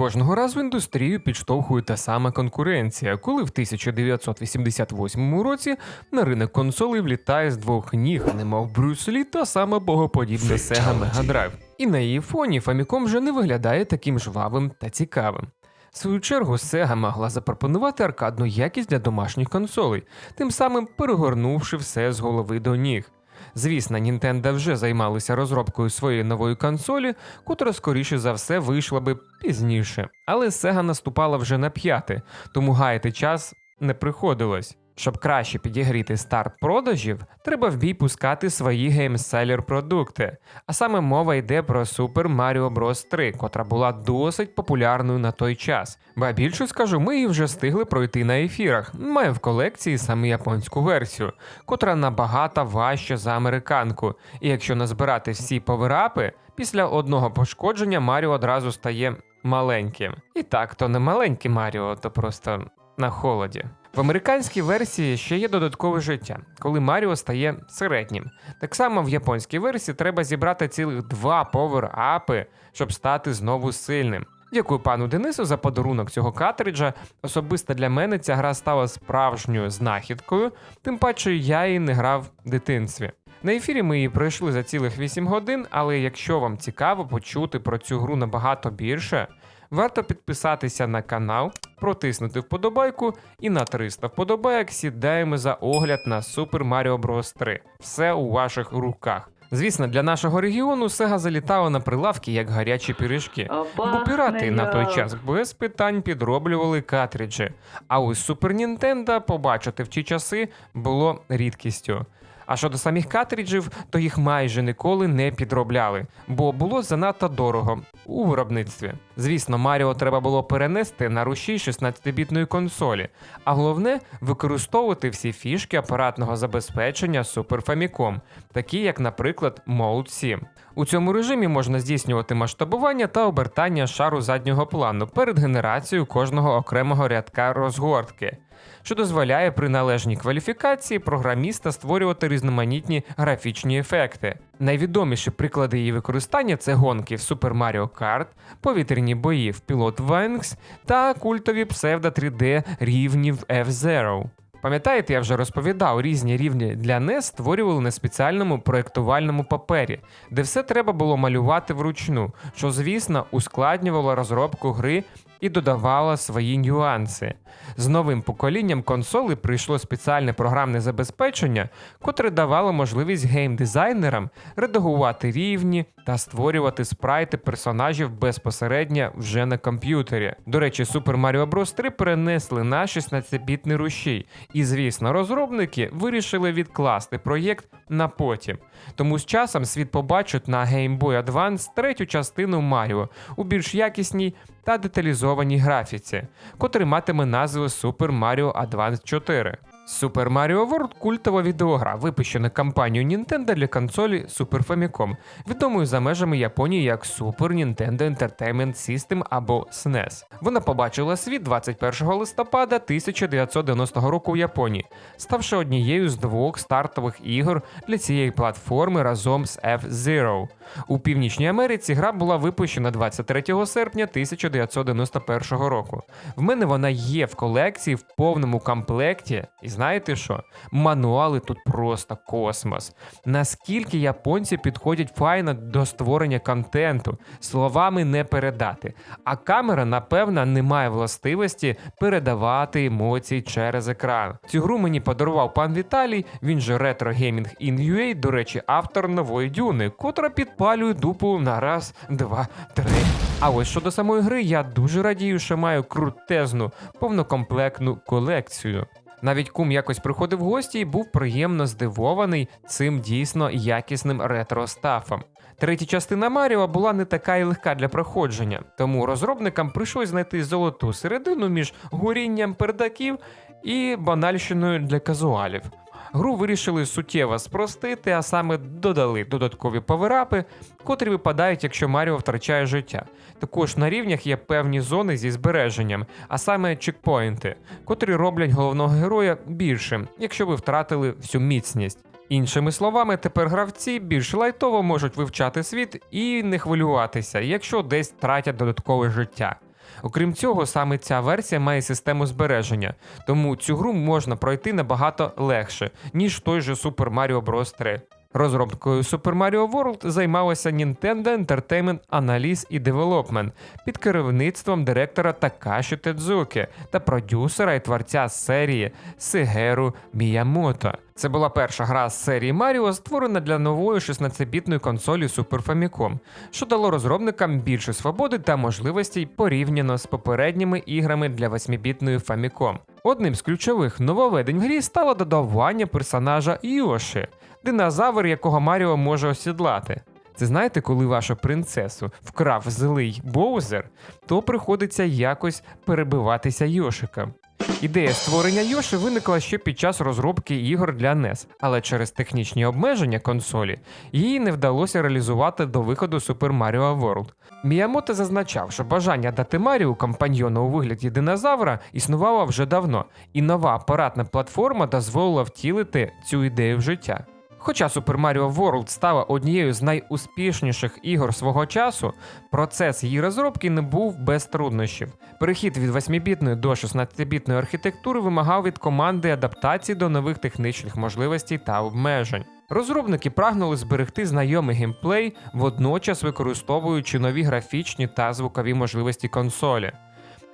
Кожного разу індустрію підштовхує та сама конкуренція, коли в 1988 році на ринок консолей влітає з двох ніг, немов Брюс Лі та саме богоподібна Sega Mega Drive. І на її фоні Famicom вже не виглядає таким жвавим та цікавим. В свою чергу Sega могла запропонувати аркадну якість для домашніх консолей, тим самим перегорнувши все з голови до ніг. Звісно, Nintendo вже займалися розробкою своєї нової консолі, котра скоріше за все вийшла би пізніше. Але Sega наступала вже на п'яте, тому гаяти час не приходилось. Щоб краще підігріти старт продажів, треба в бій пускати свої геймселер продукти. А саме мова йде про Super Mario Bros. 3, котра була досить популярною на той час. Ба більше скажу, ми її вже встигли пройти на ефірах. Маю в колекції саме японську версію, котра набагато важча за американку. І якщо назбирати всі поверапи, після одного пошкодження Маріо одразу стає маленьким. І так, то не маленький Маріо, то просто на холоді. В американській версії ще є додаткове життя, коли Маріо стає середнім. Так само в японській версії треба зібрати цілих два повер-апи, щоб стати знову сильним. Дякую пану Денису за подарунок цього картриджа. Особисто для мене ця гра стала справжньою знахідкою, тим паче я її не грав в дитинстві. На ефірі ми її пройшли за цілих 8 годин, але якщо вам цікаво почути про цю гру набагато більше, варто підписатися на канал, протиснути вподобайку і на 300 вподобайок сідаємо за огляд на Super Mario Bros. 3. Все у ваших руках. Звісно, для нашого регіону Sega залітала на прилавки як гарячі пиріжки. Бо пірати на той час без питань підроблювали картриджі. А ось Super Nintendo побачити в ті часи було рідкістю. А щодо самих картриджів, то їх майже ніколи не підробляли, бо було занадто дорого у виробництві. Звісно, Маріо треба було перенести на рушій 16-бітної консолі, а головне використовувати всі фішки апаратного забезпечення Super Famicom, такі як, наприклад, Mode 7. У цьому режимі можна здійснювати масштабування та обертання шару заднього плану перед генерацією кожного окремого рядка розгортки що дозволяє при належній кваліфікації програміста створювати різноманітні графічні ефекти. Найвідоміші приклади її використання це гонки в Super Mario Kart, повітряні бої в Pilot Wings та культові псевдо 3D рівні в F-Zero. Пам'ятаєте, я вже розповідав, різні рівні для NES створювали на спеціальному проєктувальному папері, де все треба було малювати вручну, що, звісно, ускладнювало розробку гри і додавало свої нюанси. З новим поколінням консоли прийшло спеціальне програмне забезпечення, котре давало можливість геймдизайнерам редагувати рівні та створювати спрайти персонажів безпосередньо вже на комп'ютері. До речі, Super Mario Bros. 3 перенесли на 16-бітний рушій, і, звісно, розробники вирішили відкласти проєкт на потім. Тому з часом світ побачить на Game Boy Advance третю частину Маріо у більш якісній та деталізованій графіці, котрий матиме назву Super Mario Advance 4. Super Mario World культова відеогра, випущена компанією Nintendo для консолі Super Famicom, відомою за межами Японії як Super Nintendo Entertainment System або SNES. Вона побачила світ 21 листопада 1990 року в Японії, ставши однією з двох стартових ігор для цієї платформи разом з F-Zero. У Північній Америці гра була випущена 23 серпня 1991 року. В мене вона є в колекції в повному комплекті. І знаєте що? Мануали тут просто космос. Наскільки японці підходять файно до створення контенту, словами не передати. А камера, напевно, не має властивості передавати емоції через екран. Цю гру мені подарував пан Віталій, він же Retro Gaming in UA, до речі, автор нової дюни, котра підпалює дупу на раз, два, три. А ось щодо самої гри, я дуже радію, що маю крутезну повнокомплектну колекцію. Навіть кум якось приходив в гості і був приємно здивований цим дійсно якісним ретро-стафом. Третя частина Маріо була не така й легка для проходження, тому розробникам прийшлось знайти золоту середину між горінням пердаків і банальщиною для казуалів. Гру вирішили суттєво спростити, а саме додали додаткові поверапи, котрі випадають, якщо Маріо втрачає життя. Також на рівнях є певні зони зі збереженням, а саме чекпоінти, котрі роблять головного героя більшим, якщо ви втратили всю міцність. Іншими словами, тепер гравці більш лайтово можуть вивчати світ і не хвилюватися, якщо десь тратять додаткове життя. Окрім цього, саме ця версія має систему збереження, тому цю гру можна пройти набагато легше, ніж той же Super Mario Bros. 3. Розробкою Super Mario World займалася Nintendo Entertainment Analysis і Development під керівництвом директора Такаші Тедзуки та продюсера і творця серії Сигеру Міямото. Це була перша гра з серії Маріо, створена для нової 16-бітної консолі Super Famicom, що дало розробникам більше свободи та можливостей порівняно з попередніми іграми для 8-бітної Famicom. Одним з ключових нововведень в грі стало додавання персонажа Йоші, динозавр, якого Маріо може осідлати. Це знаєте, коли вашу принцесу вкрав злий Боузер, то приходиться якось перебиватися Йошиком. Ідея створення Йоши виникла ще під час розробки ігор для NES, але через технічні обмеження консолі її не вдалося реалізувати до виходу Super Mario World. Міямото зазначав, що бажання дати Маріо компаньйона у вигляді динозавра існувало вже давно, і нова апаратна платформа дозволила втілити цю ідею в життя. Хоча Super Mario World стала однією з найуспішніших ігор свого часу, процес її розробки не був без труднощів. Перехід від 8-бітної до 16-бітної архітектури вимагав від команди адаптації до нових технічних можливостей та обмежень. Розробники прагнули зберегти знайомий геймплей, водночас використовуючи нові графічні та звукові можливості консолі.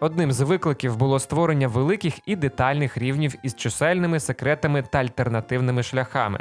Одним з викликів було створення великих і детальних рівнів із чисельними секретами та альтернативними шляхами.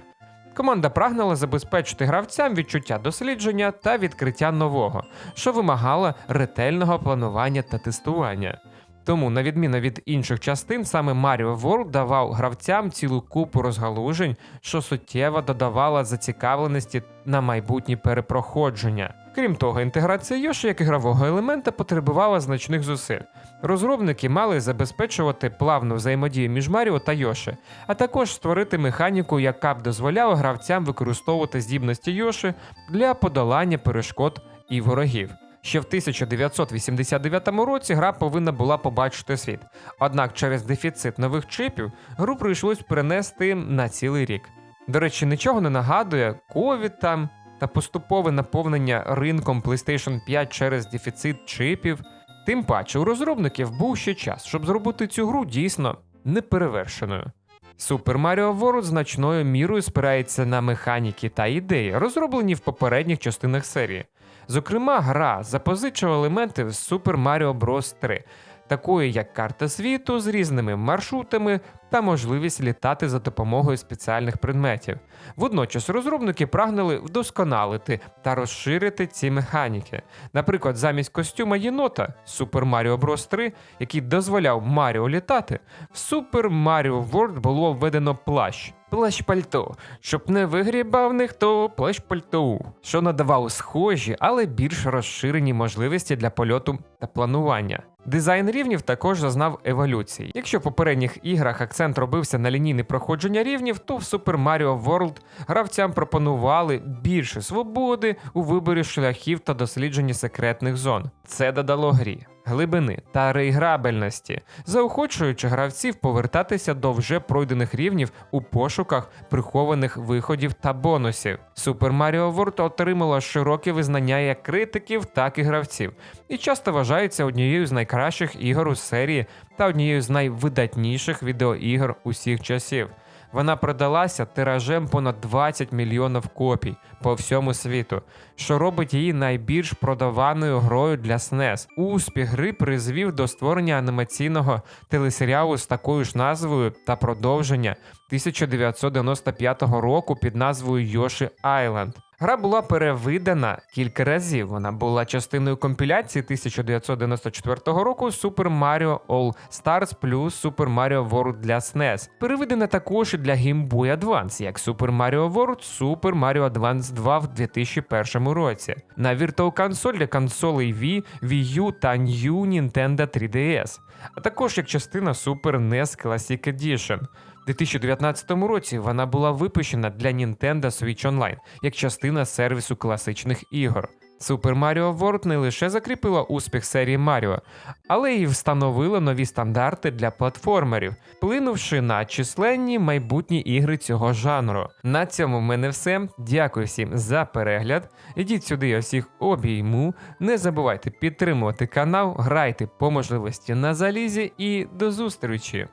Команда прагнула забезпечити гравцям відчуття дослідження та відкриття нового, що вимагало ретельного планування та тестування. Тому, на відміну від інших частин, саме Mario World давав гравцям цілу купу розгалужень, що суттєво додавала зацікавленості на майбутні перепроходження. Крім того, інтеграція Йоші як ігрового елемента потребувала значних зусиль. Розробники мали забезпечувати плавну взаємодію між Маріо та Йоші, а також створити механіку, яка б дозволяла гравцям використовувати здібності Йоші для подолання перешкод і ворогів. Ще в 1989 році гра повинна була побачити світ. Однак через дефіцит нових чипів гру прийшлось перенести на цілий рік. До речі, нічого не нагадує ковід там та поступове наповнення ринком PlayStation 5 через дефіцит чипів. Тим паче, у розробників був ще час, щоб зробити цю гру дійсно неперевершеною. Super Mario World значною мірою спирається на механіки та ідеї, розроблені в попередніх частинах серії. Зокрема, гра запозичила елементи з Super Mario Bros. 3, такої як карта світу з різними маршрутами та можливість літати за допомогою спеціальних предметів. Водночас розробники прагнули вдосконалити та розширити ці механіки. Наприклад, замість костюма єнота Super Mario Bros. 3, який дозволяв Маріо літати, в Super Mario World було введено плащ. Плащ пальто, щоб не вигрібав ніхто плащ пальто, що надавав схожі, але більш розширені можливості для польоту та планування. Дизайн рівнів також зазнав еволюції. Якщо в попередніх іграх акцент робився на лінійне проходження рівнів, то в Super Mario World гравцям пропонували більше свободи у виборі шляхів та дослідженні секретних зон. Це додало грі. Глибини та реіграбельності, заохочуючи гравців повертатися до вже пройдених рівнів у пошуках прихованих виходів та бонусів. Super Mario World отримала широке визнання як критиків, так і гравців, і часто вважається однією з найкращих ігор у серії та однією з найвидатніших відеоігр усіх часів. Вона продалася тиражем понад 20 мільйонів копій по всьому світу, що робить її найбільш продаваною грою для SNES. Успіх гри призвів до створення анімаційного телесеріалу з такою ж назвою та продовження 1995 року під назвою Йоші Айленд. Гра була перевидана кілька разів. Вона була частиною компіляції 1994 року Super Mario All Stars плюс Super Mario World для SNES. Переведена також і для Game Boy Advance, як Super Mario World, Super Mario Advance 2 в 2001 році. На Virtual Console для консолей Wii, Wii U та New Nintendo 3DS, а також як частина Super NES Classic Edition. У 2019 році вона була випущена для Nintendo Switch Online як частина сервісу класичних ігор. Super Mario World не лише закріпила успіх серії Маріо, але й встановила нові стандарти для платформерів, вплинувши на численні майбутні ігри цього жанру. На цьому в мене все. Дякую всім за перегляд. Ідіть сюди, я всіх обійму. Не забувайте підтримувати канал, грайте по можливості на залізі і до зустрічі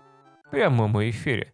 в прямому ефірі.